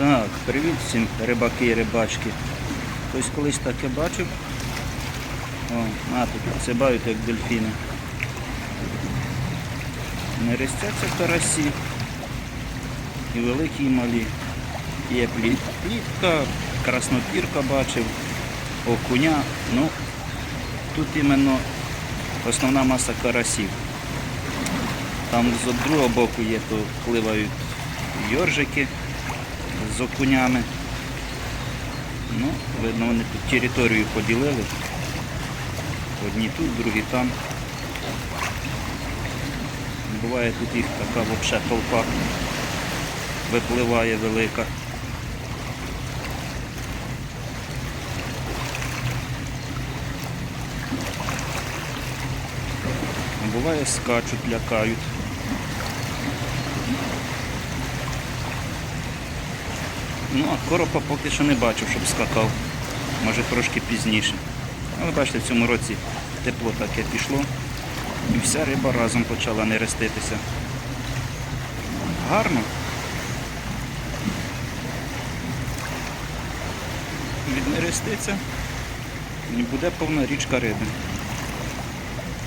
Так, привіт всім рибаки і рибачки. Хтось колись таке бачив. О, а тут цибають як дельфіни. Не рестяться карасі. І великі, і малі. Є пліт, плітка, краснопірка бачив, окуня. Ну, тут іменно основна маса карасів. Там з другого боку є, то пливають йоржики з окунями. Ну, видно, вони тут територію поділили. Одні тут, другі там. Буває тут їх така взагалі толпа випливає велика. Буває скачуть, лякають. Ну, а коропа поки що не бачив, щоб скакав. Може трошки пізніше. Але бачите, в цьому році тепло таке пішло. І вся риба разом почала нереститися. Гарно. Віднереститься і буде повна річка риби.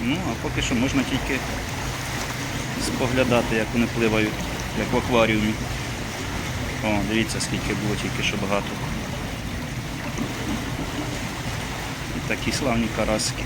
Ну, а поки що можна тільки споглядати, як вони пливають, як в акваріумі. О, дивіться, скільки було тільки що багато. Такі славні караски.